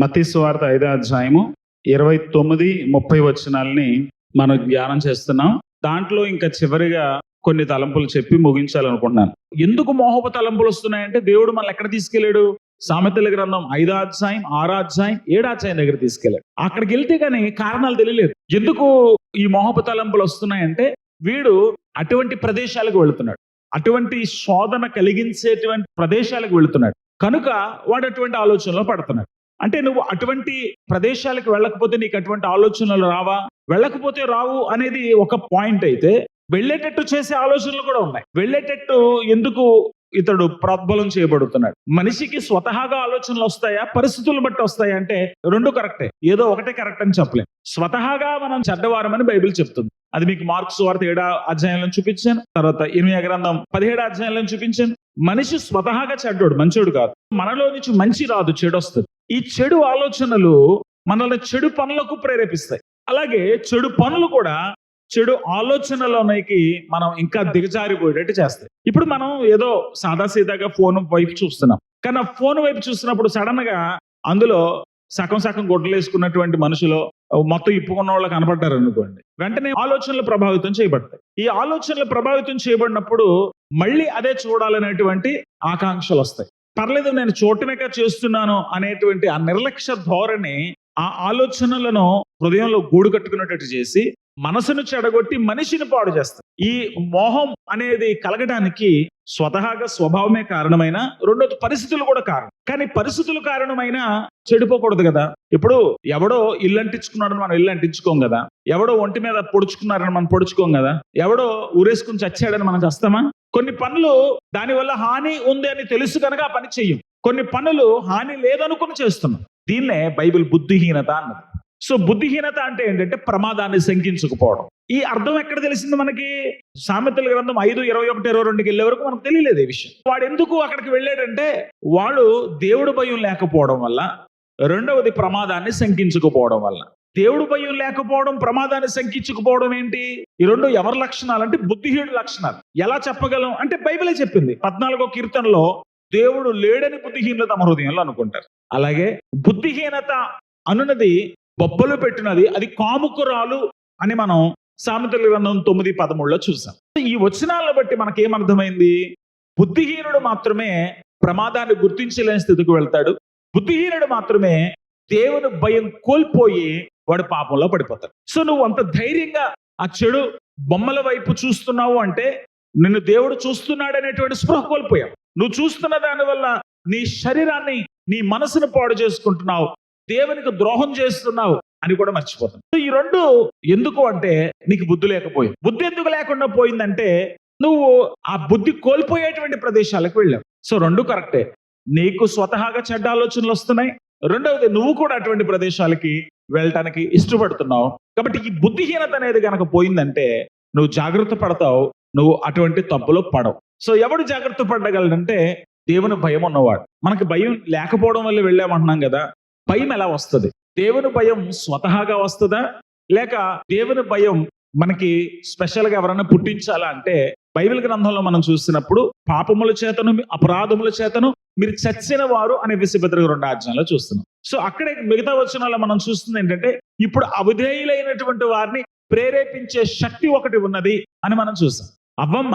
మతీశ్వార్త ఐదో అధ్యాయము ఇరవై తొమ్మిది ముప్పై వచనాలని మనం ధ్యానం చేస్తున్నాం. దాంట్లో ఇంకా చివరిగా కొన్ని తలంపులు చెప్పి ముగించాలనుకుంటున్నాను. ఎందుకు మోహపు తలంపులు వస్తున్నాయంటే దేవుడు మనల్ని ఎక్కడ తీసుకెళ్ళాడు? సామెతల గ్రంథం ఐదో అధ్యాయం ఆరో అధ్యాయం ఏడో అధ్యాయం దగ్గర తీసుకెళ్ళాడు. అక్కడికి వెళ్తే కానీ కారణాలు తెలియలేదు. ఎందుకు ఈ మోహపు తలంపులు వస్తున్నాయంటే వీడు అటువంటి ప్రదేశాలకు వెళుతున్నాడు. అటువంటి శోధన కలిగించేటువంటి ప్రదేశాలకు వెళుతున్నాడు. కనుక వాడు అటువంటి ఆలోచనలో పడుతున్నాడు. అంటే నువ్వు అటువంటి ప్రదేశాలకు వెళ్ళకపోతే నీకు అటువంటి ఆలోచనలు రావా? వెళ్ళకపోతే రావు అనేది ఒక పాయింట్ అయితే వెళ్ళేటట్టు చేసే ఆలోచనలు కూడా ఉన్నాయి. వెళ్ళేటట్టు ఎందుకు ఇతడు ప్రోద్బలం చేయబడుతున్నాడు? మనిషికి స్వతహాగా ఆలోచనలు వస్తాయా? పరిస్థితులు బట్టి వస్తాయా? అంటే రెండు కరెక్టే. ఏదో ఒకటే కరెక్ట్ అని చెప్పలేం. స్వతహాగా మనం చెడ్డవారమని బైబిల్ చెప్తుంది. అది మీకు మార్క్స్ వార్త ఏడా అధ్యాయంలో చూపించాను. తర్వాత ఎనిమిది గ్రంథం పదిహేడు అధ్యాయంలో చూపించాను. మనిషి స్వతహాగా చెడ్డోడు మంచోడు కాదు. మనలో నుంచి మంచి రాదు చెడు వస్తుంది. ఈ చెడు ఆలోచనలు మనల్ని చెడు పనులకు ప్రేరేపిస్తాయి. అలాగే చెడు పనులు కూడా చెడు ఆలోచనలోనికి మనం ఇంకా దిగజారిపోయేటట్టు చేస్తాయి. ఇప్పుడు మనం ఏదో సాదాసీదాగా ఫోన్ వైపు చూస్తున్నాం. కానీ ఆ ఫోన్ వైపు చూస్తున్నప్పుడు సడన్గా అందులో సగం సగం గొడ్డలు వేసుకున్నటువంటి మనుషులు మొత్తం ఇప్పుకున్న వాళ్ళు కనపడ్డారు అనుకోండి. వెంటనే ఆలోచనలు ప్రభావితం చేయబడతాయి. ఈ ఆలోచనలు ప్రభావితం చేయబడినప్పుడు మళ్ళీ అదే చూడాలనేటువంటి ఆకాంక్షలు వస్తాయి. పర్లేదు నేను చోటనక చేస్తున్నాను అనేటువంటి ఆ నిర్లక్ష్య ధోరణి ఆ ఆలోచనలను హృదయంలో గూడు కట్టుకున్నట్టు చేసి మనసును చెడగొట్టి మనిషిని పాడు చేస్తుంది ఈ మోహం అనేది కలగడానికి స్వతహాగా స్వభావమే కారణమైన రెండోది పరిస్థితులు కూడా కారణం. కానీ పరిస్థితులు కారణమైన చెడిపోకూడదు కదా. ఇప్పుడు ఎవడో ఇల్లు అంటించుకున్నాడని మనం ఇల్లు అంటించుకోం కదా. ఎవడో ఒంటి మీద పొడుచుకున్నారని మనం పొడుచుకోం కదా. ఎవడో ఊరేసుకుని చచ్చాడని మనం చేస్తామా? కొన్ని పనులు దానివల్ల హాని ఉంది అని తెలుసు కనుక ఆ పని చెయ్యం. కొన్ని పనులు హాని లేదనుకుని చేస్తున్నాం. దీన్నే బైబిల్ బుద్ధిహీనత అన్నది. సో బుద్ధిహీనత అంటే ఏంటంటే ప్రమాదాన్ని శంకించకపోవడం. ఈ అర్థం ఎక్కడ తెలిసింది మనకి? సామెతల గ్రంథం ఐదు ఇరవై ఒకటి ఇరవై రెండుకి వెళ్ళే వరకు మనకు తెలియలేదు ఈ విషయం. వాడు ఎందుకు అక్కడికి వెళ్ళాడంటే వాడు దేవుడు భయం లేకపోవడం వల్ల రెండవది ప్రమాదాన్ని శంకించకపోవడం వల్ల. దేవుడు భయం లేకపోవడం ప్రమాదాన్ని శంకించుకుపోవడం ఏంటి? ఈ రెండు ఎవరి లక్షణాలు? అంటే బుద్ధిహీనుడు లక్షణాలు. ఎలా చెప్పగలం? అంటే బైబిలే చెప్పింది. పద్నాలుగో కీర్తనలో దేవుడు లేడని బుద్ధిహీనులు తమ హృదయంలో అనుకుంటారు. అలాగే బుద్ధిహీనత అనున్నది బొబ్బలు పెట్టినది అది కాముకురాలు అని మనం సామెతల గ్రంథం తొమ్మిది పదమూడులో చూసాం. ఈ వచనాలను బట్టి మనకేమర్థమైంది బుద్ధిహీనుడు మాత్రమే ప్రమాదాన్ని గుర్తించలేని స్థితికి వెళ్తాడు. బుద్ధిహీనుడు మాత్రమే దేవుని భయం కోల్పోయి వాడు పాపంలో పడిపోతాడు. సో నువ్వు అంత ధైర్యంగా ఆ చెడు బొమ్మల వైపు చూస్తున్నావు అంటే నిన్ను దేవుడు చూస్తున్నాడు అనేటువంటి స్పృహ కోల్పోయావు. నువ్వు చూస్తున్న దానివల్ల నీ శరీరాన్ని నీ మనసును పాడు చేసుకుంటున్నావు. దేవునికి ద్రోహం చేస్తున్నావు అని కూడా మర్చిపోతాం సో ఈ రెండు ఎందుకు అంటే నీకు బుద్ధి లేకపోయింది. బుద్ధి ఎందుకు లేకుండా పోయిందంటే నువ్వు ఆ బుద్ధి కోల్పోయేటువంటి ప్రదేశాలకు వెళ్ళావు. సో రెండు కరెక్టే. నీకు స్వతహాగా చెడ్డ ఆలోచనలు వస్తున్నాయి. రెండవది నువ్వు కూడా అటువంటి ప్రదేశాలకి వెళ్ళటానికి ఇష్టపడుతున్నావు. కాబట్టి ఈ బుద్ధిహీనత అనేది కనుక పోయిందంటే నువ్వు జాగ్రత్త పడతావు నువ్వు అటువంటి తప్పులో పడవు. సో ఎవడు జాగ్రత్త పడగలడంటే దేవుని భయం ఉన్నవాడు. మనకి భయం లేకపోవడం వల్ల వెళ్ళామంటున్నాం కదా భయం ఎలా వస్తుంది? దేవుని భయం స్వతహాగా వస్తుందా? లేక దేవుని భయం మనకి స్పెషల్గా ఎవరైనా పుట్టించాలా అంటే బైబిల్ గ్రంథంలో మనం చూసినప్పుడు పాపముల చేతను అపరాధముల చేతను మీరు చచ్చిన వారు అనే విసిభద్ర రెండు ఆజ్ఞలో చూస్తున్నాం. సో అక్కడే మిగతా వచనాల్లో మనం చూస్తుంది ఏంటంటే ఇప్పుడు అవిధేయులైనటువంటి వారిని ప్రేరేపించే శక్తి ఒకటి ఉన్నది అని మనం చూస్తాం. అవ్వమ్మ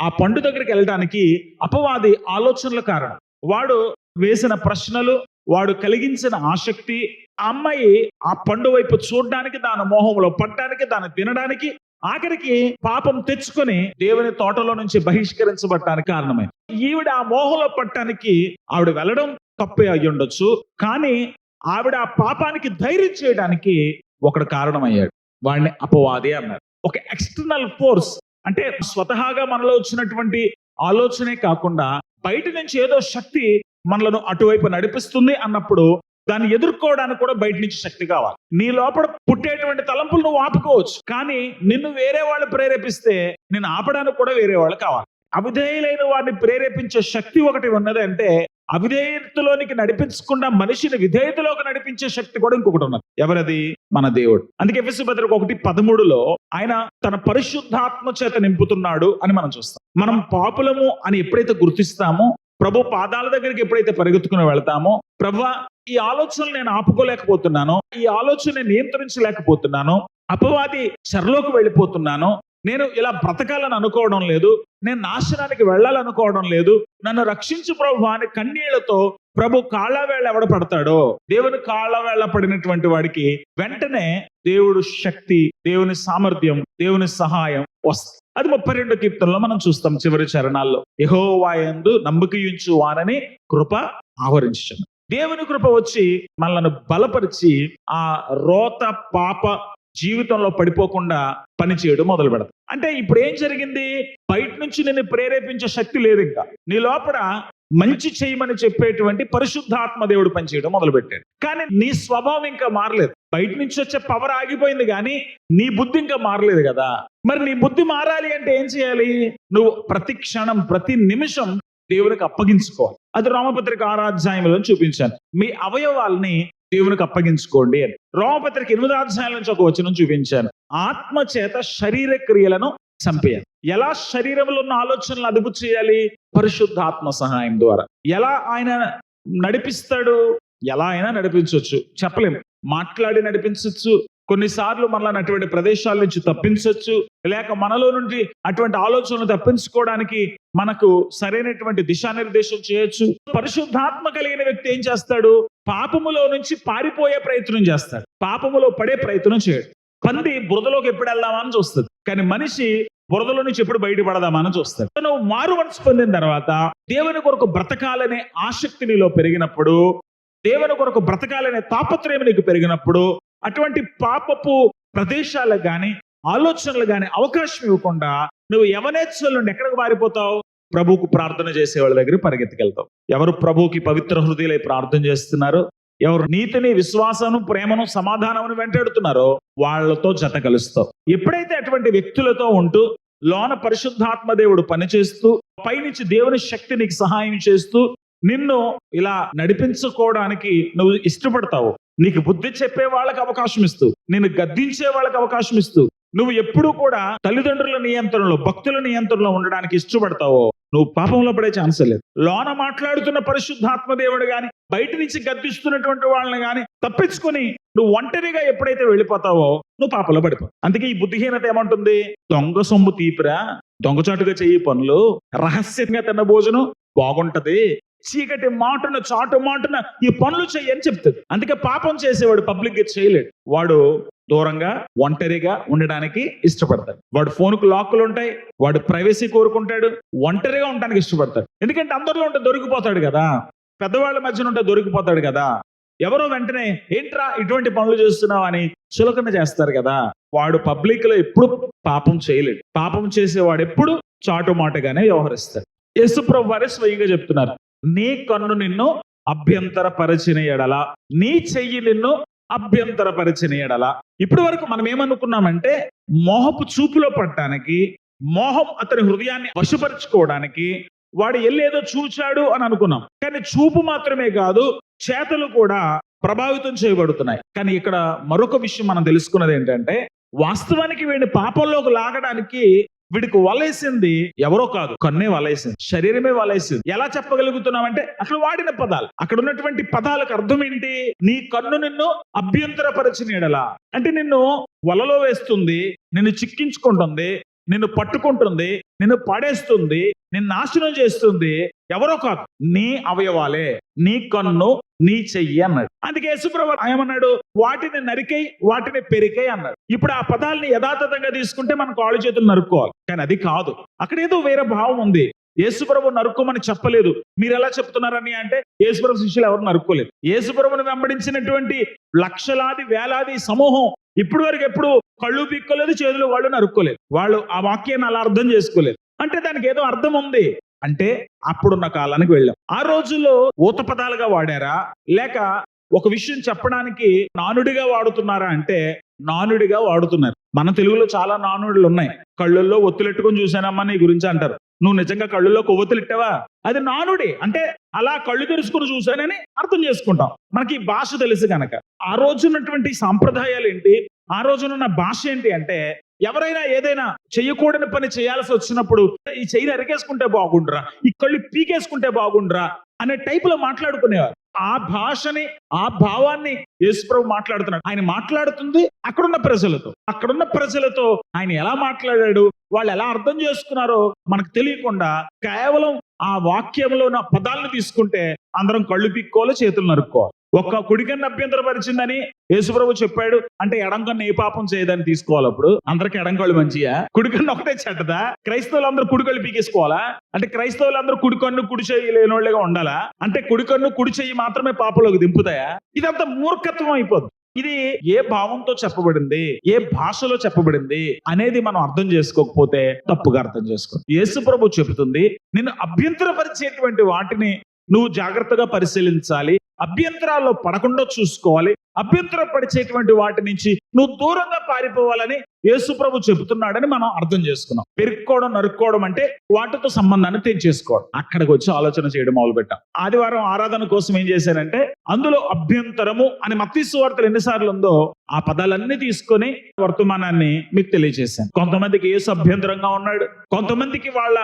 ఆ పండు దగ్గరికి వెళ్ళడానికి అపవాది ఆలోచనల కారణం. వాడు వేసిన ప్రశ్నలు వాడు కలిగించిన ఆసక్తి ఆ అమ్మాయి ఆ పండు వైపు చూడడానికి దాని మోహంలో పట్టడానికి దాన్ని తినడానికి ఆఖరికి పాపం తెచ్చుకొని దేవుని తోటలో నుంచి బహిష్కరించబడటానికి కారణమైంది ఈవిడ ఆ మోహంలో పట్టడానికి ఆవిడ వెళ్ళడం తప్పే అయ్యి ఉండొచ్చు. కానీ ఆవిడ ఆ పాపానికి ధైర్యం చేయడానికి ఒకడు కారణమయ్యాడు. వాడిని అపవాది అన్నారు. ఒక ఎక్స్టర్నల్ ఫోర్స్ అంటే స్వతహాగా మనలో వచ్చినటువంటి ఆలోచనే కాకుండా బయట నుంచి ఏదో శక్తి మనలను అటువైపు నడిపిస్తుంది అన్నప్పుడు దాన్ని ఎదుర్కోవడానికి కూడా బయట నుంచి శక్తి కావాలి. నీ లోపల పుట్టేటువంటి తలంపులు నువ్వు ఆపుకోవచ్చు. కానీ నిన్ను వేరే వాళ్ళు ప్రేరేపిస్తే నేను ఆపడానికి కూడా వేరే వాళ్ళు కావాలి. అవిధేయులైన వారిని ప్రేరేపించే శక్తి ఒకటి ఉన్నది అంటే అవిధేయతలోనికి నడిపించకుండా మనిషిని విధేయతలోకి నడిపించే శక్తి కూడా ఇంకొకటి ఉన్నది. ఎవరది? మన దేవుడు. అందుకే విశ్వభద్రకు ఒకటి పదమూడులో ఆయన తన పరిశుద్ధాత్మ చేత నింపుతున్నాడు అని మనం చూస్తాం. మనం పాపులము అని ఎప్పుడైతే గుర్తిస్తామో ప్రభు పాదాల దగ్గరికి ఎప్పుడైతే పరిగెత్తుకుని వెళ్తామో ప్రభు ఈ ఆలోచనలు నేను ఆపుకోలేకపోతున్నాను ఈ ఆలోచన నేను నియంత్రించలేకపోతున్నాను అపవాది చెరలోకి వెళ్ళిపోతున్నాను నేను ఇలా బ్రతకాలని అనుకోవడం లేదు నేను నాశనానికి వెళ్ళాలనుకోవడం లేదు నన్ను రక్షించు ప్రభు అని కన్నీళ్ళతో ప్రభు కాళ్ళవేళ ఎవడ పడతాడో దేవుని కాళ్ళవేళ పడినటువంటి వాడికి వెంటనే దేవుడు శక్తి దేవుని సామర్థ్యం దేవుని సహాయం వస్తుంది అది ముప్పై రెండు కీర్తనలో మనం చూస్తాం చివరి చరణాల్లో. యహోవాయందు నమ్మకయించు వానని కృప ఆవరించను దేవుని కృప వచ్చి మనల్ని బలపరిచి ఆ రోత పాప జీవితంలో పడిపోకుండా పని చేయడం మొదలు పెడతాం. అంటే ఇప్పుడు ఏం జరిగింది? బయట నుంచి నిన్ను ప్రేరేపించే శక్తి లేదు ఇంకా. నీ లోపల మంచి చేయమని చెప్పేటువంటి పరిశుద్ధాత్మ దేవుడు పనిచేయడం మొదలు పెట్టాడు. కానీ నీ స్వభావం ఇంకా మారలేదు. బయట నుంచి వచ్చే పవర్ ఆగిపోయింది కానీ నీ బుద్ధి ఇంకా మారలేదు కదా. మరి నీ బుద్ధి మారాలి అంటే ఏం చేయాలి? నువ్వు ప్రతి క్షణం ప్రతి నిమిషం దేవునికి అప్పగించుకోవాలి. అది రామపత్రిక ఆరాధ్యాయంలో చూపించాను. మీ అవయవాల్ని దేవునికి అప్పగించుకోండి అని. రోమపత్రిక ఎనిమిది అధ్యాయాల నుంచి ఒక వచనం చూపించాను. ఆత్మ చేత శరీర క్రియలను చంపేయాలి. ఎలా శరీరంలో ఉన్న ఆలోచనలు అదుపు చేయాలి? పరిశుద్ధాత్మ సహాయం ద్వారా. ఎలా ఆయన నడిపిస్తాడు? ఎలా అయినా నడిపించవచ్చు చెప్పలేము. మాట్లాడి నడిపించవచ్చు కొన్నిసార్లు మనల్ని అటువంటి ప్రదేశాల నుంచి తప్పించవచ్చు లేక మనలో నుండి అటువంటి ఆలోచనలు తప్పించుకోవడానికి మనకు సరైనటువంటి దిశానిర్దేశం చేయొచ్చు. పరిశుద్ధాత్మ కలిగిన వ్యక్తి ఏం చేస్తాడు? పాపములో నుంచి పారిపోయే ప్రయత్నం చేస్తాడు. పాపములో పడే ప్రయత్నం చేయడు. పంది బురదలోకి ఎప్పుడు వెళ్దామా అని చూస్తుంది. కానీ మనిషి బురదలో నుంచి ఎప్పుడు బయటపడదామా అని చూస్తాడు నువ్వు మారు మనసు పొందిన తర్వాత దేవుని కొరకు బ్రతకాలనే ఆసక్తి నీలో పెరిగినప్పుడు దేవుని కొరకు బ్రతకాలనే తాపత్రయం నీకు పెరిగినప్పుడు అటువంటి పాపపు ప్రదేశాలకు కానీ ఆలోచనలు కానీ అవకాశం ఇవ్వకుండా నువ్వు యవనేచ్ఛల నుండి ఎక్కడికి మారిపోతావు? ప్రభువుకు ప్రార్థన చేసే వాళ్ళ దగ్గర పరిగెత్తుకెళ్తావు. ఎవరు ప్రభువుకి పవిత్ర హృదయలై ప్రార్థన చేస్తున్నారో ఎవరు నీతిని విశ్వాసను ప్రేమను సమాధానమును వెంటాడుతున్నారో వాళ్ళతో జత కలుస్తావు. ఎప్పుడైతే అటువంటి వ్యక్తులతో ఉంటూ లోన పరిశుద్ధాత్మ దేవుడు పనిచేస్తూ పైనుంచి దేవుని శక్తి నీకు సహాయం చేస్తూ నిన్ను ఇలా నడిపించుకోవడానికి నువ్వు ఇష్టపడతావు. నీకు బుద్ధి చెప్పే వాళ్ళకి అవకాశం ఇస్తూ నేను గద్దించే వాళ్ళకి అవకాశం ఇస్తూ నువ్వు ఎప్పుడూ కూడా తల్లిదండ్రుల నియంత్రణలో భక్తుల నియంత్రణలో ఉండడానికి ఇష్టపడతావో నువ్వు పాపంలో పడే ఛాన్స్ లేదు. లోన మాట్లాడుతున్న పరిశుద్ధాత్మ దేవుడు గాని బయట నుంచి గద్దిస్తున్నటువంటి వాళ్ళని గాని తప్పించుకొని నువ్వు ఒంటరిగా ఎప్పుడైతే వెళ్ళిపోతావో నువ్వు పాపంలో పడిపోవు అందుకే ఈ బుద్ధిహీనత ఏమంటుంది? దొంగ సొమ్ము తీపిరా. దొంగచాటుగా చెయ్యి పనులు. రహస్యంగా తిన్న భోజనం బాగుంటది. చీకటి మాటన చాటు మాటన ఈ పనులు చేయని చెప్తుంది. అందుకే పాపం చేసేవాడు పబ్లిక్గా చేయలేడు. వాడు దూరంగా ఒంటరిగా ఉండడానికి ఇష్టపడతాడు. వాడు ఫోన్కు లాక్కులు ఉంటాయి వాడు ప్రైవసీ కోరుకుంటాడు ఒంటరిగా ఉండడానికి ఇష్టపడతాడు. ఎందుకంటే అందరిలో ఉంటే దొరికిపోతాడు కదా. పెద్దవాళ్ళ మధ్యన ఉంటే దొరికిపోతాడు కదా. ఎవరో వెంటనే ఏంట్రా ఇటువంటి పనులు చేస్తున్నావు? అని చులకన చేస్తారు కదా. వాడు పబ్లిక్లో ఎప్పుడు పాపం చేయలేడు. పాపం చేసేవాడు ఎప్పుడు చాటుమాటగానే వ్యవహరిస్తాడు. యేసుప్రభు వారే స్వయంగా చెప్తున్నారు. నీ కన్ను నిన్ను అభ్యంతరపరిచిన ఎడల నీ చెయ్యి నిన్ను అభ్యంతరపరిచిన ఎడల. ఇప్పటి వరకు మనం ఏమనుకున్నామంటే మోహపు చూపులో పడటానికి మోహం అతని హృదయాన్ని వశపరుచుకోవడానికి వాడు ఎల్లేదో చూచాడు అని అనుకున్నాం. కానీ చూపు మాత్రమే కాదు చేతలు కూడా ప్రభావితం చేయబడుతున్నాయి. కానీ ఇక్కడ మరొక విషయం మనం తెలుసుకున్నది ఏంటంటే వాస్తవానికి వీడిని పాపంలోకి లాగడానికి వీడికి వలేసింది ఎవరో కాదు కన్నే వలేసింది శరీరమే వలేసింది. ఎలా చెప్పగలుగుతున్నామంటే అసలు వాడిన పదాలు. అక్కడ ఉన్నటువంటి పదాలకు అర్థం ఏంటి? నీ కన్ను నిన్ను అభ్యంతరపరిచిన ఎడలా అంటే నిన్ను వలలో వేస్తుంది నిన్ను చిక్కించుకుంటుంది నిన్ను పట్టుకుంటుంది నిన్ను పడేస్తుంది నిన్ను నాశనం చేస్తుంది. ఎవరో కాదు నీ అవయవాలే. నీ కన్ను నీ చెయ్యి అన్నాడు. అందుకే యేసుప్రభు ఏమన్నాడు? వాటిని నరికై వాటిని పెరికై అన్నాడు. ఇప్పుడు ఆ పదాలని యథాతథంగా తీసుకుంటే మనం కాళ్ళు చేతులు నరుక్కోవాలి. కానీ అది కాదు. అక్కడ ఏదో వేరే భావం ఉంది. యేసుప్రభు నరుక్కోమని చెప్పలేదు. మీరు ఎలా చెప్తున్నారని అంటే యేసుప్రభు శిష్యులు ఎవరు నరుక్కోలేదు. యేసుప్రభుని వెంబడించినటువంటి లక్షలాది వేలాది సమూహం ఇప్పటి వరకు ఎప్పుడు కళ్ళు పీక్కోలేదు చేతులు వాళ్ళు నరుక్కోలేదు. వాళ్ళు ఆ వాక్యాన్ని అలా అర్థం చేసుకోలేదు. అంటే దానికి ఏదో అర్థం ఉంది. అంటే అప్పుడున్న కాలానికి వెళ్ళాం. ఆ రోజుల్లో ఊత పదాలుగా వాడారా? లేక ఒక విషయం చెప్పడానికి నానుడిగా వాడుతున్నారా అంటే నానుడిగా వాడుతున్నారు. మన తెలుగులో చాలా నానుడులు ఉన్నాయి కళ్ళల్లో ఒత్తులెట్టుకొని చూసానమ్మా నీ గురించి అంటారు. నువ్వు నిజంగా కళ్ళల్లో కొవ్వొత్తులు ఇట్టావా అది నానుడి. అంటే అలా కళ్ళు తెరుచుకుని చూశానని అర్థం చేసుకుంటాం. మనకి ఈ భాష తెలుసు కనుక ఆ రోజున్నటువంటి సాంప్రదాయాలు ఏంటి? ఆ రోజున భాష ఏంటి అంటే ఎవరైనా ఏదైనా చేయకూడని పని చేయాల్సి వచ్చినప్పుడు ఈ చెయ్యి ఎరకేసుకుంటే బాగుండ్రా ఈ కళ్ళు పీకేసుకుంటే బాగుండ్రా అనే టైప్లో మాట్లాడుకునేవారు. ఆ భాషని ఆ భావాన్ని యేసుప్రభు మాట్లాడుతున్నాడు. ఆయన మాట్లాడుతుంది అక్కడున్న ప్రజలతో. అక్కడున్న ప్రజలతో ఆయన ఎలా మాట్లాడాడు వాళ్ళు ఎలా అర్థం చేసుకున్నారో మనకు తెలియకుండా కేవలం ఆ వాక్యంలో ఉన్న పదాలను తీసుకుంటే అందరం కళ్ళు పిక్కోవాలి చేతులు నరుక్కోవాలి. ఒక్క కుడికన్ను అభ్యంతరపరిచిందని యేసుప్రభు చెప్పాడు. అంటే ఎడంకన్ను ఏ పాపం చేయదని తీసుకోవాలి అప్పుడు అందరికి ఎడంకళ్ళు మంచియా? కుడికన్ను ఒకటే చెడ్డదా? క్రైస్తవులందరూ కుడికళ్ళు పీకేసుకోవాలా? అంటే క్రైస్తవులు అందరూ కుడికన్ను కుడి చెయ్యి లేనోళ్ళగా ఉండాలా? అంటే కుడికన్ను కుడి చేయి మాత్రమే పాపలోకి దింపుతాయా? ఇదంతా మూర్ఖత్వం అయిపోద్ది. ఇది ఏ భావంతో చెప్పబడింది? ఏ భాషలో చెప్పబడింది? అనేది మనం అర్థం చేసుకోకపోతే తప్పుగా అర్థం చేసుకో. యేసు ప్రభు చెబుతుంది నిన్ను అభ్యంతరపరిచేటువంటి వాటిని నువ్వు జాగ్రత్తగా పరిశీలించాలి. అభ్యంతరాల్లో పడకుండా చూసుకోవాలి. అభ్యంతర పడిచేటువంటి వాటి నుంచి నువ్వు దూరంగా పారిపోవాలని యేసుప్రభు చెబుతున్నాడని మనం అర్థం చేసుకున్నాం. పెరుక్కోవడం నరుక్కోవడం అంటే వాటితో సంబంధాన్ని తెంచేసుకోవడం అక్కడికి వచ్చి ఆలోచన చేయడం మొదలుపెట్టాం. ఆదివారం ఆరాధన కోసం ఏం చేశానంటే అందులో అభ్యంతరము అని మత్తీసు వార్తలు ఎన్నిసార్లు ఉందో ఆ పదాలన్నీ తీసుకొని వర్తమానాన్ని మీకు తెలియజేశాను. కొంతమందికి ఏసు అభ్యంతరంగా ఉన్నాడు. కొంతమందికి వాళ్ళ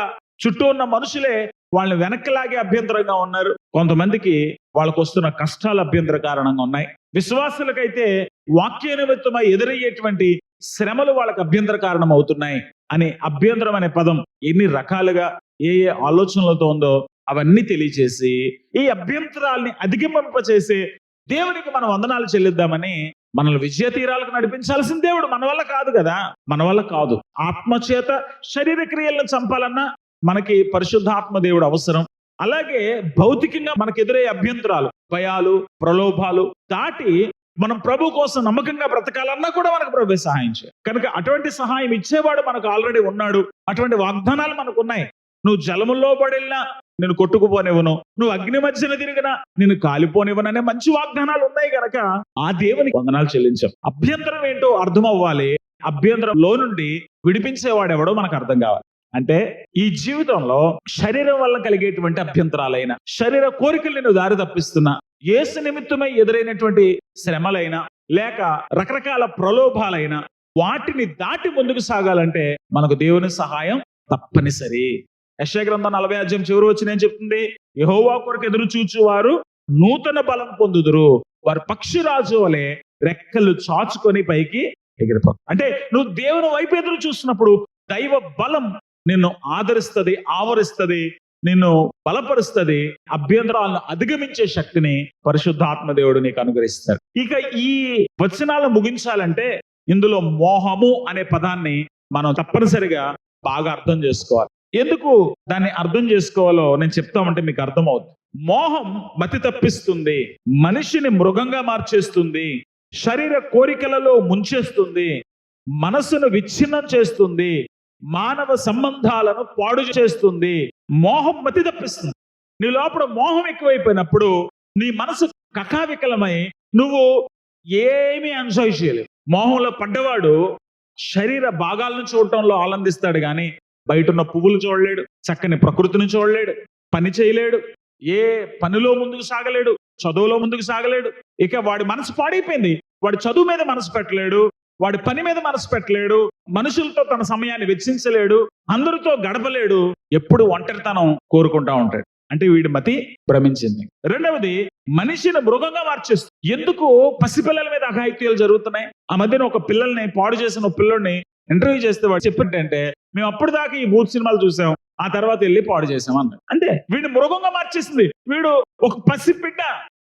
చుట్టూ ఉన్న మనుషులే వాళ్ళని వెనక్కిలాగే అభ్యంతరంగా ఉన్నారు. కొంతమందికి వాళ్ళకు వస్తున్న కష్టాలు అభ్యంతర కారణంగా ఉన్నాయి. విశ్వాసులకైతే వాక్య నిమిత్తమై ఎదురయ్యేటువంటి శ్రమలు వాళ్ళకి అభ్యంతర కారణం అవుతున్నాయి అని అభ్యంతరం అనే పదం ఎన్ని రకాలుగా ఏ ఏ ఆలోచనలతో ఉందో అవన్నీ తెలియచేసి ఈ అభ్యంతరాల్ని అధిగమింపచేసి దేవునికి మనం వందనాలు చెల్లిద్దామని మనల్ని విజయ తీరాలకు నడిపించాల్సిన దేవుడు మన వల్ల కాదు కదా. మన వల్ల కాదు. ఆత్మచేత శరీర క్రియలను చంపాలన్నా మనకి పరిశుద్ధాత్మ దేవుడు అవసరం. అలాగే భౌతికంగా మనకు ఎదురయ్యే అభ్యంతరాలు భయాలు ప్రలోభాలు దాటి మనం ప్రభు కోసం నమ్మకంగా బ్రతకాలన్నా కూడా మనకు ప్రభు సహాయం చేయాలి. కనుక అటువంటి సహాయం ఇచ్చేవాడు మనకు ఆల్రెడీ ఉన్నాడు. అటువంటి వాగ్దానాలు మనకు ఉన్నాయి. నువ్వు జలముల్లో పడినా నేను కొట్టుకుపోనివ్వను. నువ్వు అగ్ని మధ్యన తిరిగినా నేను కాలిపోనివ్వను అనే మంచి వాగ్దానాలు ఉన్నాయి గనక ఆ దేవునికి వందనాలు చెల్లించాం. అభ్యంతరం ఏంటో అర్థం అవ్వాలి అభ్యంతరంలో నుండి విడిపించేవాడెవడో మనకు అర్థం కావాలి. అంటే ఈ జీవితంలో శరీరం వల్ల కలిగేటువంటి అభ్యంతరాలైన శరీర కోరికలు నేను దారి తప్పిస్తున్నా ఏసు నిమిత్తమై ఎదురైనటువంటి శ్రమలైనా లేక రకరకాల ప్రలోభాలైన వాటిని దాటి ముందుకు సాగాలంటే మనకు దేవుని సహాయం తప్పనిసరి. యశగ్రంథం నలభై అధ్యాయం చివరి వచ్చి నేను చెప్తుంది? యహోవా కొరకు ఎదురు చూచువారు నూతన బలం పొందుదురు. వారు పక్షిరాజు వలె రెక్కలు చాచుకొని పైకి ఎగిరిపోతారు అంటే నువ్వు దేవుని వైపు ఎదురు చూసినప్పుడు దైవ బలం నిన్ను ఆదరిస్తుంది ఆవరిస్తుంది నిన్ను బలపరుస్తుంది అభ్యంతరాలను అధిగమించే శక్తిని పరిశుద్ధాత్మ దేవుడు నీకు అనుగ్రహిస్తాడు. ఇక ఈ వచనాలు ముగించాలంటే ఇందులో మోహము అనే పదాన్ని మనం తప్పనిసరిగా బాగా అర్థం చేసుకోవాలి. ఎందుకు దాన్ని అర్థం చేసుకోవాలో నేను చెప్తామంటే మీకు అర్థమవుతుంది మోహం మతి తప్పిస్తుంది మనిషిని మృగంగా మార్చేస్తుంది శరీర కోరికలలో ముంచేస్తుంది మనసును విచ్ఛిన్నం చేస్తుంది మానవ సంబంధాలను పాడు చేస్తుంది. మోహం మతి తప్పిస్తుంది. నీ లోపల మోహం ఎక్కువైపోయినప్పుడు నీ మనసు కకావికలమై నువ్వు ఏమీ ఎంజాయ్ చేయలేవు. మోహంలో పడ్డవాడు శరీర భాగాలను చూడటంలో ఆనందిస్తాడు కానీ బయట ఉన్న పువ్వులు చూడలేడు చక్కని ప్రకృతిని చూడలేడు పని చేయలేడు ఏ పనిలో ముందుకు సాగలేడు చదువులో ముందుకు సాగలేడు. ఇక వాడి మనసు పాడైపోయింది. వాడి చదువు మీద మనసు పెట్టలేడు వాడి పని మీద మనసు పెట్టలేడు మనుషులతో తన సమయాన్ని వెచ్చించలేడు అందరితో గడపలేడు ఎప్పుడు ఒంటరితనం కోరుకుంటా ఉంటాడు. అంటే వీడి మతి భ్రమించింది. రెండవది మనిషిని మృగంగా మార్చేస్తుంది ఎందుకు పసిపిల్లల మీద అఘాయిత్యాలు జరుగుతున్నాయి? ఆ మధ్యన ఒక పిల్లల్ని పాడు చేసిన పిల్లల్ని ఇంటర్వ్యూ చేస్తే వాడు చెప్పినట్టంటే మేము అప్పుడు దాకా ఈ బూత్ సినిమాలు చూసాం ఆ తర్వాత వెళ్ళి పాడు చేసాం అన్నాడు. అంటే వీడిని మృగంగా మార్చేసింది. వీడు ఒక పసిబిడ్డ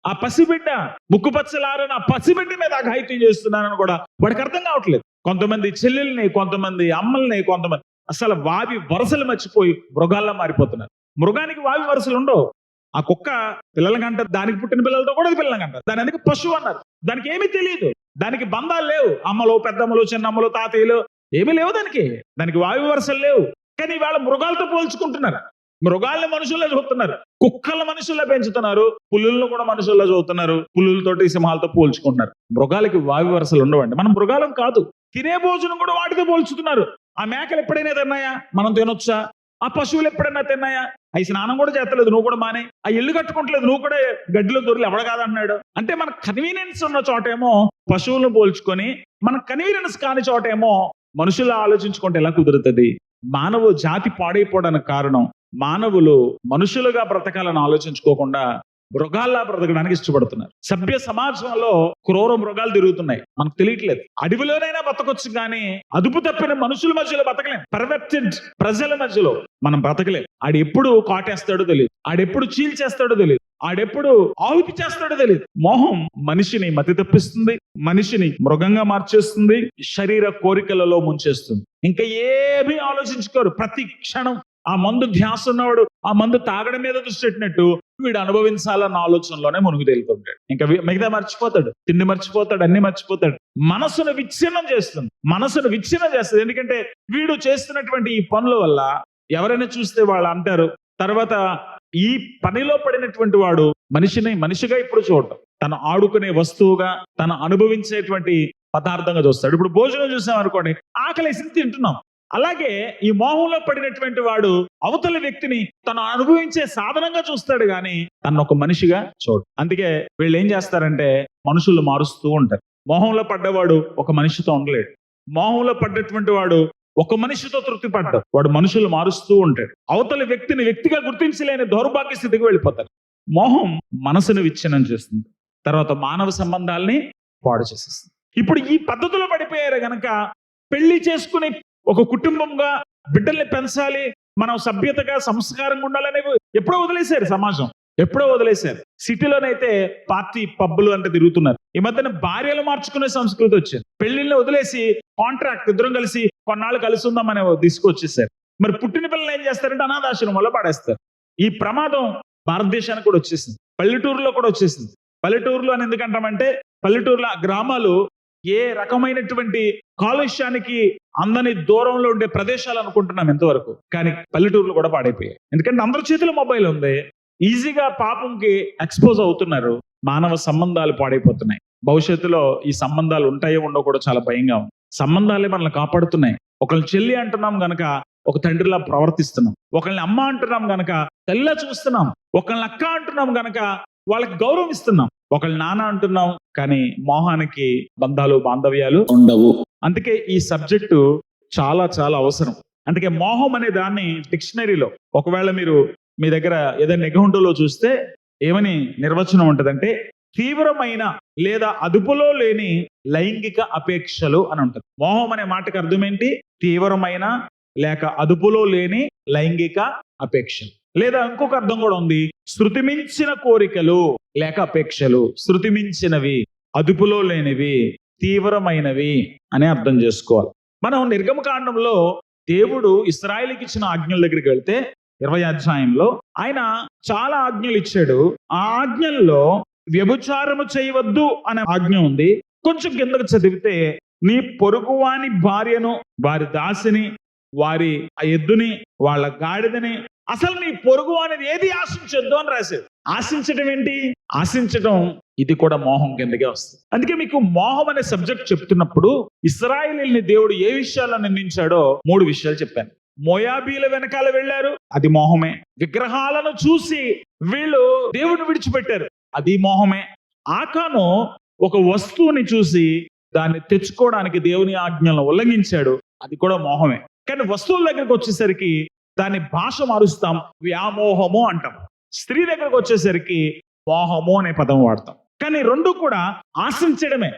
ఆ పసిబిడ్డ ముక్కుపచ్చలారని ఆ పసిబిడ్డ మీద అఘాయిత్యం చేస్తున్నానని కూడా వాడికి అర్థం కావట్లేదు. కొంతమంది చెల్లెల్ని కొంతమంది అమ్మల్ని కొంతమంది అసలు వావి వరసలు మర్చిపోయి మృగాల్లో మారిపోతున్నారు. మృగానికి వావి వరసలు ఉండవు. ఆ కుక్క పిల్లలకి అంటారు దానికి పుట్టిన పిల్లలతో కూడా పిల్లలు పిల్లలకి దాని అందుకే పశువు అన్నారు. దానికి ఏమీ తెలియదు దానికి బంధాలు లేవు. అమ్మలు పెద్దమ్మలు చిన్నమ్మలు తాతయ్యలు ఏమీ లేవు దానికి. దానికి వాయు వరసలు లేవు. కానీ వాళ్ళ మృగాలతో పోల్చుకుంటున్నారు. మృగాల్ని మనుషుల్లో చూస్తున్నారు. కుక్కల మనుషుల్లో పెంచుతున్నారు. పులులను కూడా మనుషుల్లో చూస్తున్నారు. పులులతోటి సింహాలతో పోల్చుకుంటున్నారు. మృగాలకి వావి వరసలు ఉండవండి. మనం మృగాలం కాదు. తినే భోజనం కూడా వాటితో పోల్చుతున్నారు. ఆ మేకలు ఎప్పుడైనా తిన్నాయా? మనం తినొచ్చా? ఆ పశువులు ఎప్పుడైనా తిన్నాయా? అవి స్నానం కూడా చేస్తలేదు. నువ్వు కూడా మానే. ఆ ఇల్లు కట్టుకుంటలేదు. నువ్వు కూడా గడ్డిలో దొరలు ఎవడ కాదన్నాడు అంటే మన కన్వీనియన్స్ ఉన్న చోటేమో పశువులను పోల్చుకొని మన కన్వీనియన్స్ కాని చోటేమో మనుషులు ఆలోచించుకుంటే ఎలా కుదురుతుంది? మానవ జాతి పాడైపోవడానికి కారణం మానవులు మనుషులుగా బ్రతకాలని ఆలోచించుకోకుండా మృగాల్లా బ్రతకడానికి ఇష్టపడుతున్నారు. సభ్య సమాజంలో క్రూర మృగాలు తిరుగుతున్నాయి. మనకు తెలియట్లేదు. అడవిలోనైనా బతకొచ్చు కానీ అదుపు తప్పిన మనుషుల మధ్యలో బతకలేం పర్వెక్టెడ్ ప్రజల మధ్యలో మనం బ్రతకలేం. ఆడెప్పుడు కాటేస్తాడో తెలియదు ఆడెప్పుడు చీల్చేస్తాడో తెలియదు ఆడెప్పుడు ఆహుతి చేస్తాడో తెలియదు మోహం మనిషిని మతి తప్పిస్తుంది. మనిషిని మృగంగా మార్చేస్తుంది. శరీర కోరికలలో ముంచేస్తుంది. ఇంకా ఏమీ ఆలోచించుకోరు. ప్రతి క్షణం ఆ మందు ధ్యాస ఉన్నవాడు ఆ మందు తాగడం మీద దృష్టి పెట్టినట్టు వీడు అనుభవించాలన్న ఆలోచనలోనే మునుగు తేలుతుంటాడు. ఇంకా మిగతా మర్చిపోతాడు. తిండి మర్చిపోతాడు అన్ని మర్చిపోతాడు. మనసును విచ్ఛిన్నం చేస్తుంది. మనసును విచ్ఛిన్నం చేస్తుంది. ఎందుకంటే వీడు చేస్తున్నటువంటి ఈ పనుల వల్ల ఎవరైనా చూస్తే వాళ్ళు అంటారు తర్వాత ఈ పనిలో పడినటువంటి వాడు మనిషిని మనిషిగా ఇప్పుడు చూడటం. తను ఆడుకునే వస్తువుగా తను అనుభవించేటువంటి పదార్థంగా చూస్తాడు. ఇప్పుడు భోజనం చూసాం అనుకోండి ఆకలేసి తింటున్నాం. అలాగే ఈ మోహంలో పడినటువంటి వాడు అవతల వ్యక్తిని తను అనుభవించే సాధనంగా చూస్తాడు గాని తను ఒక మనిషిగా చూడు. అందుకే వీళ్ళు ఏం చేస్తారంటే మనుషులు మారుస్తూ ఉంటారు. మోహంలో పడ్డవాడు ఒక మనిషితో ఉండలేడు. మోహంలో పడ్డటువంటి వాడు ఒక మనిషితో తృప్తి పడ్డాడు వాడు మనుషులు మారుస్తూ ఉంటాడు. అవతల వ్యక్తిని వ్యక్తిగా గుర్తించలేని దౌర్భాగ్య స్థితికి వెళ్ళిపోతారు మోహం మనసును విచ్ఛిన్నం చేస్తుంది. తర్వాత మానవ సంబంధాల్ని పాడు చేసేస్తుంది. ఇప్పుడు ఈ పద్ధతిలో పడిపోయారు గనక పెళ్ళి చేసుకుని ఒక కుటుంబంగా బిడ్డల్ని పెంచాలి మనం సభ్యతగా సంస్కారంగా ఉండాలనేవి ఎప్పుడో వదిలేశారు సమాజం. ఎప్పుడో వదిలేశారు. సిటీలోనైతే పార్టీ పబ్బులు అంటే తిరుగుతున్నారు. ఈ మధ్యన భార్యలు మార్చుకునే సంస్కృతి వచ్చింది. పెళ్ళిళ్ళని వదిలేసి కాంట్రాక్ట్ ఇద్దరం కలిసి కొన్నాళ్ళు కలిసి ఉందామని తీసుకొచ్చేసారు మరి పుట్టిన పిల్లలు ఏం చేస్తారంటే అనాథాశ్రమంలో పడేస్తారు. ఈ ప్రమాదం భారతదేశానికి కూడా వచ్చేసింది. పల్లెటూరులో కూడా వచ్చేసింది. పల్లెటూరులో అని ఎందుకంటామంటే పల్లెటూరులో ఆ గ్రామాలు ఏ రకమైనటువంటి కాలుష్యానికి అందని దూరంలో ఉండే ప్రదేశాలు అనుకుంటున్నాం ఎంతవరకు? కానీ పల్లెటూర్లు కూడా పాడైపోయాయి. ఎందుకంటే అందరి చేతిలో మొబైల్ ఉంది. ఈజీగా పాపంకి ఎక్స్పోజ్ అవుతున్నారు. మానవ సంబంధాలు పాడైపోతున్నాయి. భవిష్యత్తులో ఈ సంబంధాలు ఉంటాయో ఉండవు కూడా చాలా భయంగా ఉంది. సంబంధాలే మనల్ని కాపాడుతున్నాయి. ఒకళ్ళని చెల్లి అంటున్నాం గనక ఒక తండ్రిలా ప్రవర్తిస్తున్నాం. ఒకళ్ళని అమ్మ అంటున్నాం గనక తల్లిలా చూస్తున్నాం. ఒకళ్ళని అక్క అంటున్నాం గనక వాళ్ళకి గౌరవం ఇస్తున్నాం. ఒకళ్ళని నాన్న అంటున్నాం కానీ మోహానికి బంధాలు బాంధవ్యాలు ఉండవు. అందుకే ఈ సబ్జెక్టు చాలా చాలా అవసరం. అందుకే మోహం అనే దాన్ని డిక్షనరీలో ఒకవేళ మీరు మీ దగ్గర ఏదైనా నిఘంటులో చూస్తే ఏమని నిర్వచనం ఉంటదంటే తీవ్రమైన లేదా అదుపులో లేని లైంగిక అపేక్షలు అని ఉంటుంది. మోహం అనే మాటకు అర్థం ఏంటి? తీవ్రమైన లేక అదుపులో లేని లైంగిక అపేక్షలు. లేదా ఇంకొక అర్థం కూడా ఉంది. శృతి మించిన కోరికలు లేక అపేక్షలు. శృతి మించినవి అదుపులో లేనివి తీవ్రమైనవి అని అర్థం చేసుకోవాలి. మనం నిర్గమకాండంలో దేవుడు ఇస్రాయేల్కి ఇచ్చిన ఆజ్ఞల దగ్గరికి వెళ్తే ఇరవై అధ్యాయంలో ఆయన చాలా ఆజ్ఞలు ఇచ్చాడు. ఆ ఆజ్ఞల్లో వ్యభిచారము చేయవద్దు అనే ఆజ్ఞ ఉంది. కొంచెం కిందకు చదివితే నీ పొరుగువాని భార్యను వారి దాసిని వారి ఆ ఎద్దుని వాళ్ళ గాడిదని అసలు నీ పొరుగు అనేది ఏది ఆశించొద్దు అని రాశాడు ఆశించడం ఏంటి? ఆశించడం ఇది కూడా మోహం కిందకే వస్తుంది. అందుకే మీకు మోహం అనే సబ్జెక్ట్ చెప్తున్నప్పుడు ఇస్రాయిలీని దేవుడు ఏ విషయాల్లో నిందించాడో మూడు విషయాలు చెప్పాను. మోయాబీల వెనకాల వెళ్ళారు అది మోహమే. విగ్రహాలను చూసి వీళ్ళు దేవుడిని విడిచిపెట్టారు అది మోహమే. ఆకాను ఒక వస్తువుని చూసి దాన్ని తెచ్చుకోవడానికి దేవుని ఆజ్ఞలను ఉల్లంఘించాడు అది కూడా మోహమే. కానీ వస్తువుల దగ్గరకు వచ్చేసరికి దాని భాష మారుస్తాం వ్యామోహము అంటాం. స్త్రీ దగ్గరకు వచ్చేసరికి మోహము అనే పదం వాడతాం. కానీ రెండు కూడా ఆశించడమే.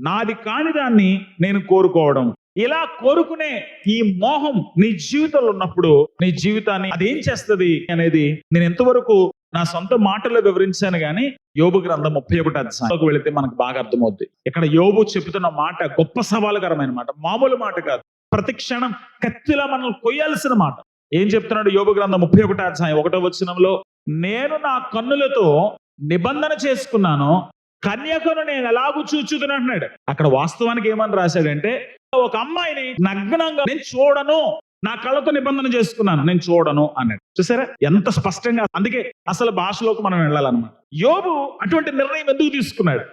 నాది కాని దాన్ని నేను కోరుకోవడం. ఇలా కోరుకునే ఈ మోహం నీ జీవితంలో ఉన్నప్పుడు నీ జీవితాన్ని అదేం చేస్తుంది అనేది నేను ఎంతవరకు నా సొంత మాటల్లో వివరించాను కానీ యోబు గ్రంథం ముప్పై ఒకటి అధ్యాయంలోకి వెళితే మనకు బాగా అర్థమవుద్ది. ఇక్కడ యోబు చెబుతున్న మాట గొప్ప సవాలుకరమైన మాట. మామూలు మాట కాదు. ప్రతి క్షణం కత్తిలా మనల్ని కొయ్యాల్సిన మాట. ఏం చెప్తున్నాడు యోగ గ్రంథం ముప్పై ఒకటి అధ్యాయం ఒకటో వచనంలో? నేను నా కన్నులతో నిబంధన చేసుకున్నాను కన్యకను నేను ఎలాగూ చూచుతున్నా అంటున్నాడు. అక్కడ వాస్తవానికి ఏమని రాశాడంటే ఒక అమ్మాయిని నగ్నంగా నేను చూడను నా కళ్ళతో నిబంధన చేసుకున్నాను నేను చూడను అన్నాడు. చూసారా? ఎంత స్పష్టంగా అందుకే అసలు భాషలోకి మనం వెళ్ళాలన్నమాట. యోబు అటువంటి నిర్ణయం ఎందుకు తీసుకున్నాడు?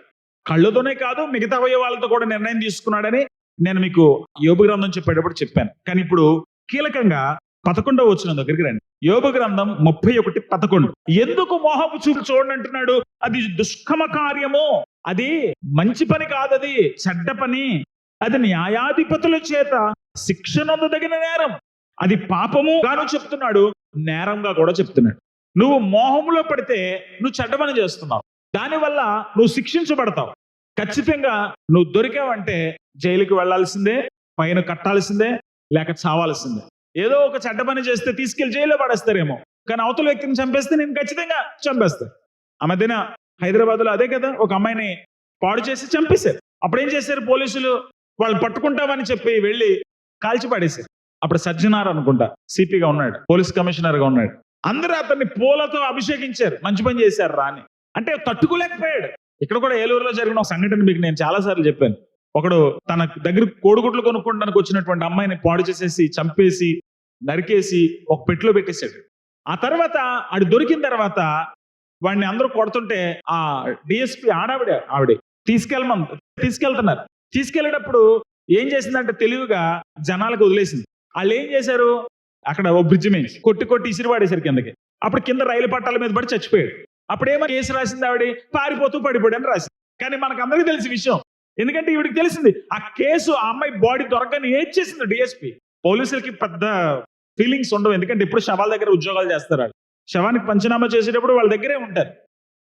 కళ్ళతోనే కాదు మిగతా అవయవాలతో కూడా నిర్ణయం తీసుకున్నాడని నేను మీకు యోబు గ్రంథం చెప్పేటప్పుడు చెప్పాను. కానీ ఇప్పుడు కీలకంగా పదకొండవ వచ్చిన దగ్గరికి రండి. యోగ గ్రంథం ముప్పై ఒకటి పదకొండు. ఎందుకు మోహపు చూపు చూడండి అంటున్నాడు? అది దుష్కమ కార్యము. అది మంచి పని కాదది చెడ్డ పని. అది న్యాయాధిపతుల చేత శిక్షనందదగిన నేరం. అది పాపము గాను చెప్తున్నాడు నేరంగా కూడా చెప్తున్నాడు. నువ్వు మోహంలో పడితే నువ్వు చెడ్డ పని చేస్తున్నావు. దానివల్ల నువ్వు శిక్షించబడతావు. ఖచ్చితంగా నువ్వు దొరికావంటే జైలుకి వెళ్ళాల్సిందే పైన కట్టాల్సిందే లేక చావాల్సిందే. ఏదో ఒక చెడ్డ పని చేస్తే తీసుకెళ్ళి జైల్లో పడేస్తారేమో. కానీ అవతల వ్యక్తిని చంపేస్తే నేను ఖచ్చితంగా చంపేస్తాను ఆ మధ్యన హైదరాబాద్లో అదే కదా ఒక అమ్మాయిని పాడు చేసి చంపేశారు. అప్పుడు ఏం చేశారు పోలీసులు? వాళ్ళు పట్టుకుంటామని చెప్పి వెళ్ళి కాల్చి పడేశారు. అప్పుడు సజ్జనార్ అనుకుంటా సిపిగా ఉన్నాడు పోలీస్ కమిషనర్గా ఉన్నాడు. అందరూ అతన్ని పూలతో అభిషేకించారు మంచి పని చేశారు రాని. అంటే తట్టుకోలేకపోయాడు. ఇక్కడ కూడా ఏలూరులో జరిగిన ఒక సంఘటన మీకు నేను చాలా సార్లు చెప్పాను. ఒకడు తన దగ్గర కోడిగుడ్లు కొనుక్కోవడానికి వచ్చినటువంటి అమ్మాయిని పాడు చేసేసి చంపేసి నరికేసి ఒక పెట్టిలో పెట్టేశాడు. ఆ తర్వాత ఆడు దొరికిన తర్వాత వాడిని అందరూ కొడుతుంటే ఆ డిఎస్పి ఆడావిడ ఆవిడ తీసుకెళ్ళమని తీసుకెళ్తున్నారు. తీసుకెళ్ళేటప్పుడు ఏం చేసిందంటే తెలివిగా జనాలకు వదిలేసింది. వాళ్ళు ఏం చేశారు? అక్కడ ఓ బ్రిడ్జ్ మీద కొట్టి కొట్టి ఇసిరి కిందకి. అప్పుడు కింద రైలు పట్టాల మీద పడి చచ్చిపోయాడు. అప్పుడు ఏమో కేసు రాసింది ఆవిడ పారిపోతూ పడిపోయాడు అని రాసింది. కానీ మనకు అందరికీ తెలిసి విషయం ఎందుకంటే ఈవిడికి తెలిసింది ఆ కేసు ఆ అమ్మాయి బాడీ దొరకని ఏం చేసింది డిఎస్పి. పోలీసులకి పెద్ద ఫీలింగ్స్ ఉండవు ఎందుకంటే ఇప్పుడు శవాల దగ్గర ఉద్యోగాలు చేస్తారు శవానికి పంచనామా చేసేటప్పుడు వాళ్ళ దగ్గరే ఉంటారు.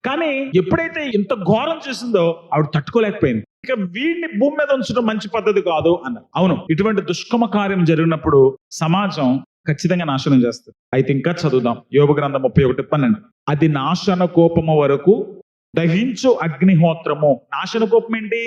కానీ ఎప్పుడైతే ఇంత ఘోరం చేసిందో ఆవిడ తట్టుకోలేకపోయింది. ఇక వీడిని భూమి మీద ఉంచడం మంచి పద్ధతి కాదు అన్నారు. అవును ఇటువంటి దుష్కమ కార్యం జరిగినప్పుడు సమాజం ఖచ్చితంగా నాశనం చేస్తుంది. అయితే ఇంకా చదువుదాం. యోగ గ్రంథం ముప్పై ఒకటి పన్నెండు. అది నాశన కోపము వరకు దహించు అగ్నిహోత్రము. నాశన కోపం ఏంటి?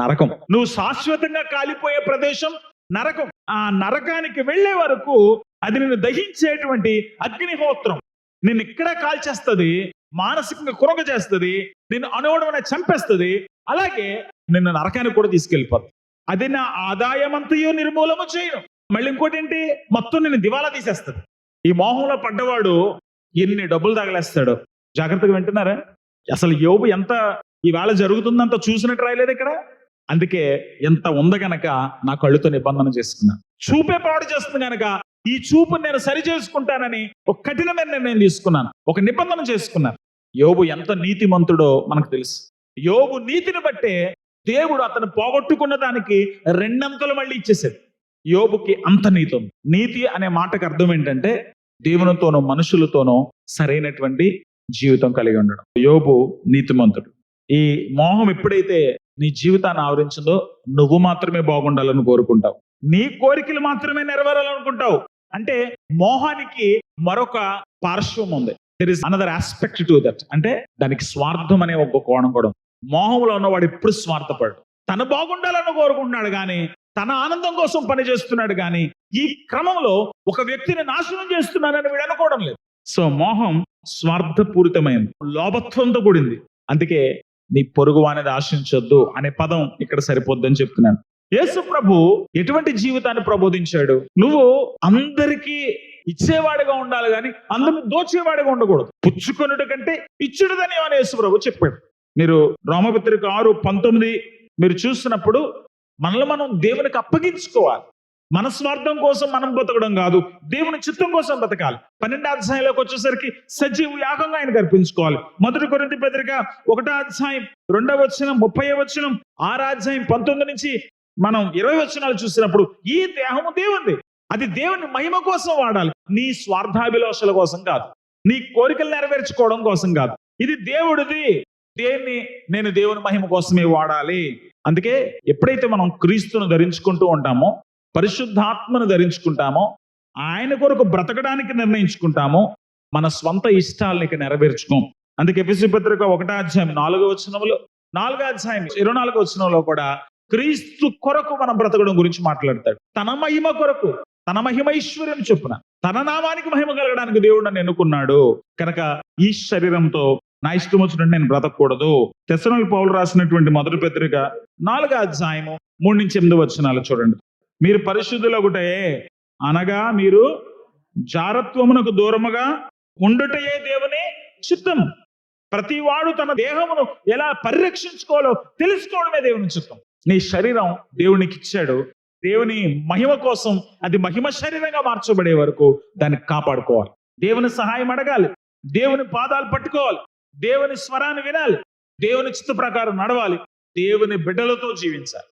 నరకం. నువ్వు శాశ్వతంగా కాలిపోయే ప్రదేశం నరకం. ఆ నరకానికి వెళ్ళే వరకు అది నిన్ను దహించేటువంటి అగ్నిహోత్రం. నిన్ను ఇక్కడ కాల్చేస్తుంది మానసికంగా కురగ చేస్తుంది నిన్ను అనువడమైన చంపేస్తుంది అలాగే నిన్ను నరకానికి కూడా తీసుకెళ్ళిపోతుంది అది నా ఆదాయమంతయో నిర్మూలము చేయను. మళ్ళీ ఇంకోటి ఏంటి మొత్తం నిన్ను దివాలా తీసేస్తుంది. ఈ మోహంలో పడ్డవాడు ఎన్ని డబ్బులు తగలేస్తాడు? జాగ్రత్తగా వింటున్నారా? అసలు యోబు ఎంత ఈవేళ జరుగుతుందంత చూసినట్టు రాయలేదు ఇక్కడ? అందుకే ఎంత ఉంద గనక నా కళ్ళుతో నిబంధన చేసుకున్నాను చూపే పాడు చేస్తుంది గనక ఈ చూపు నేను సరి చేసుకుంటానని ఒక కఠినమైన నిర్ణయం తీసుకున్నాను. ఒక నిబంధన చేసుకున్నాను యోబు ఎంత నీతిమంతుడో మనకు తెలుసు. యోబు నీతిని బట్టే దేవుడు అతను పోగొట్టుకున్న దానికి రెండంతలు మళ్ళీ ఇచ్చేసాడు యోబుకి అంత నీతి ఉంది. నీతి అనే మాటకు అర్థం ఏంటంటే దేవునితోనో మనుషులతోనో సరైనటువంటి జీవితం కలిగి ఉండడం. యోబు నీతిమంతుడు. ఈ మోహం ఎప్పుడైతే నీ జీవితాన్ని ఆవరించిందో నువ్వు మాత్రమే బాగుండాలని కోరుకుంటావు. నీ కోరికలు మాత్రమే నెరవేరాలనుకుంటావు. అంటే మోహానికి మరొక పార్శ్వం ఉంది. There is another aspect to that అంటే దానికి స్వార్థం అనే ఒక కోణం కూడా మోహంలో ఉన్నవాడు ఎప్పుడు స్వార్థపడు తను బాగుండాలని కోరుకుంటున్నాడు కానీ తన ఆనందం కోసం పని చేస్తున్నాడు కానీ ఈ క్రమంలో ఒక వ్యక్తిని నాశనం చేస్తున్నానని వీడు అనుకోవడం లేదు. సో మోహం స్వార్థపూరితమైంది. లోభత్వంతో కూడింది. అందుకే నీ పొరుగు అనేది ఆశించొద్దు అనే పదం ఇక్కడ సరిపోద్దని చెప్తున్నాను. యేసు ప్రభు ఎటువంటి జీవితాన్ని ప్రబోధించాడు? నువ్వు అందరికీ ఇచ్చేవాడిగా ఉండాలి కానీ అందరిని దోచేవాడిగా ఉండకూడదు. పుచ్చుకొనుట కంటే ఇచ్చుడుదని అని యేసు ప్రభు చెప్పాడు. మీరు రోమపత్రిక ఆరు పంతొమ్మిది మీరు చూసినప్పుడు మనల్ని మనం దేవునికి అప్పగించుకోవాలి. మన స్వార్థం కోసం మనం బతకడం కాదు. దేవుని చిత్తం కోసం బతకాలి. పన్నెండో అధ్యాయంలోకి వచ్చేసరికి సజీవ యాగంగా ఆయన అర్పించుకోవాలి మొదటి కొరింథీ పత్రిక ఒకటో అధ్యాయం రెండవ వచనం ముప్పై వచనం ఆరో అధ్యాయం పంతొమ్మిది నుంచి మనం ఇరవై వచనాలు చూసినప్పుడు ఈ దేహము దేవుంది అది దేవుని మహిమ కోసం వాడాలి. నీ స్వార్థాభిలాషల కోసం కాదు. నీ కోరికలు నెరవేర్చుకోవడం కోసం కాదు. ఇది దేవుడిది. దేన్ని నేను దేవుని మహిమ కోసమే వాడాలి. అందుకే ఎప్పుడైతే మనం క్రీస్తును ధరించుకుంటూ ఉంటామో పరిశుద్ధాత్మను ధరించుకుంటామో ఆయన కొరకు బ్రతకడానికి నిర్ణయించుకుంటామో మన స్వంత ఇష్టాలని నెరవేర్చుకోం. అందుకే ఎపిసి పత్రిక ఒకటో అధ్యాయం నాలుగో వచనంలో నాలుగో అధ్యాయం ఇరవై నాలుగో వచనంలో కూడా క్రీస్తు కొరకు మనం బ్రతకడం గురించి మాట్లాడతాడు. తన మహిమ కొరకు తన మహిమ ఐశ్వర్యం చొప్పున తన నామానికి మహిమ కలగడానికి దేవుడు నన్ను ఎన్నుకున్నాడు. కనుక ఈ శరీరంతో నా ఇష్టం వచ్చినట్టు నేను బ్రతకూడదు. తెసనల్ పౌలు రాసినటువంటి మొదటి పత్రిక నాలుగో అధ్యాయము మూడు నుంచి ఎనిమిది వచనాలు చూడండి. మీరు పరిశుద్ధులగుటే అనగా మీరు జారత్వమునకు దూరముగా ఉండుటయే దేవుని చిత్తం. ప్రతి వాడు తన దేహమును ఎలా పరిరక్షించుకోవాలో తెలుసుకోవడమే దేవుని చిత్తం. నీ శరీరం దేవునికి ఇచ్చాడు దేవుని మహిమ కోసం అది మహిమ శరీరంగా మార్చబడే వరకు దాన్ని కాపాడుకోవాలి. దేవుని సహాయం అడగాలి. దేవుని పాదాలు పట్టుకోవాలి. దేవుని స్వరాన్ని వినాలి. దేవుని చిత్త ప్రకారం నడవాలి. దేవుని బిడ్డలతో జీవించాలి.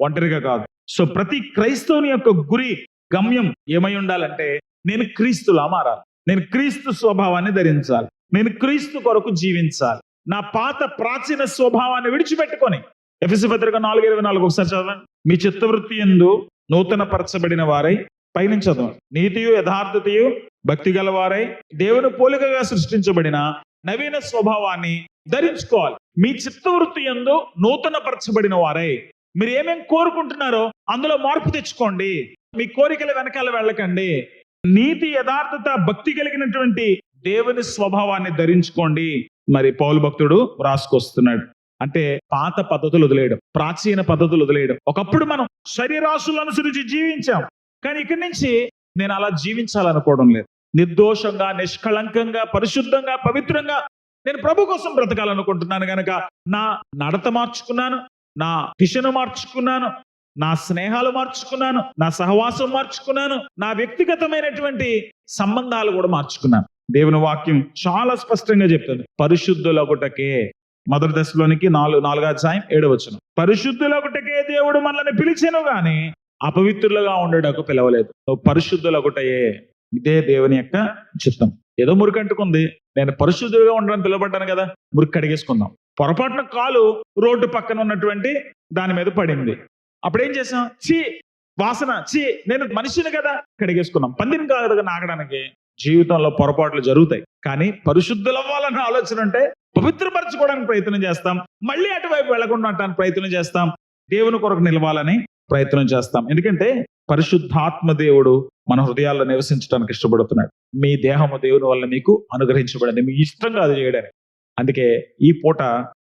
ఒంటరిగా కాదు. సో ప్రతి క్రైస్తవుని యొక్క గురి గమ్యం ఏమై ఉండాలంటే నేను క్రీస్తులా మారాలి. నేను క్రీస్తు స్వభావాన్ని ధరించాలి. నేను క్రీస్తు కొరకు జీవించాలి. నా పాత ప్రాచీన స్వభావాన్ని విడిచిపెట్టుకొని ఎఫ్ఎసి పత్రిక నాలుగు ఇరవై నాలుగు ఒకసారి చదవండి. మీ చిత్తవృత్తి ఎందు నూతన పరచబడిన వారై పైనుంచి చదవండి. నీతియు యథార్థతయు భక్తి గల వారై దేవుని పోలికగా సృష్టించబడిన నవీన స్వభావాన్ని ధరించుకోవాలి. మీ చిత్తవృత్తి ఎందు నూతన పరచబడిన వారై మీరు ఏమేమి కోరుకుంటున్నారో అందులో మార్పు తెచ్చుకోండి. మీ కోరికల వెనకాల వెళ్ళకండి. నీతి యథార్థత భక్తి కలిగినటువంటి దేవుని స్వభావాన్ని ధరించుకోండి. మరి పౌలు భక్తుడు రాసుకొస్తున్నాడు అంటే పాత పద్ధతులు వదిలేయడం ప్రాచీన పద్ధతులు వదిలేయడం. ఒకప్పుడు మనం శరీరాశులను అనుసరించి జీవించాం. కానీ ఇక్కడి నుంచి నేను అలా జీవించాలనుకోవడం లేదు. నిర్దోషంగా నిష్కళంకంగా పరిశుద్ధంగా పవిత్రంగా నేను ప్రభు కోసం బ్రతకాలనుకుంటున్నాను కనుక నా నడత మార్చుకున్నాను నా దిశను మార్చుకున్నాను నా స్నేహాలు మార్చుకున్నాను నా సహవాసం మార్చుకున్నాను నా వ్యక్తిగతమైనటువంటి సంబంధాలు కూడా మార్చుకున్నాను. దేవుని వాక్యం చాలా స్పష్టంగా చెప్తుంది. పరిశుద్ధులొకటకే మొదటి దశలోనికి నాలుగు నాలుగో అధ్యాయం ఏడవచ్చును పరిశుద్ధులొకటకే దేవుడు మనల్ని పిలిచాను గాని అపవిత్రులుగా ఉండటకు పిలవలేదు. నువ్వు పరిశుద్ధులొకటయే ఇదే దేవుని యొక్క చిత్తం. ఏదో మురికంటుకుంది నేను పరిశుద్ధులుగా ఉండడం పిలవబడ్డాను కదా. మురికి కడిగేసుకుందాం. పొరపాటున కాలు రోడ్డు పక్కన ఉన్నటువంటి దాని మీద పడింది. అప్పుడు ఏం చేసాం? చీ వాసన! చీ నేను మనిషిని కదా! కడిగేసుకున్నాం. పందిని కాదు నాగడానికి జీవితంలో పొరపాట్లు జరుగుతాయి. కానీ పరిశుద్ధులవ్వాలన్న ఆలోచన ఉంటే పవిత్రపరచుకోవడానికి ప్రయత్నం చేస్తాం. మళ్ళీ అటువైపు వెళ్ళకుండా ఉండటానికి ప్రయత్నం చేస్తాం. దేవుని కొరకు నిలవాలని ప్రయత్నం చేస్తాం. ఎందుకంటే పరిశుద్ధాత్మ దేవుడు మన హృదయాల్లో నివసించడానికి ఇష్టపడుతున్నాడు. మీ దేహము దేవుని వల్ల మీకు అనుగ్రహించబడింది. మీ ఇష్టంగా అది చేయడానికి. అందుకే ఈ పూట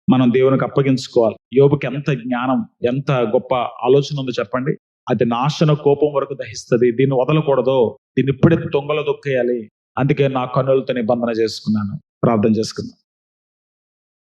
మనం దేవునికి అప్పగించుకోవాలి. యోబుకి ఎంత జ్ఞానం ఎంత గొప్ప ఆలోచన ఉందో చెప్పండి. అది నాశన కోపం వరకు దహిస్తుంది. దీన్ని వదలకూడదు. దీన్ని ఇప్పుడే తొంగలో దొక్కేయాలి. అందుకే నా కన్నులతో నిబంధన చేసుకున్నాను. ప్రార్థన చేసుకున్నాను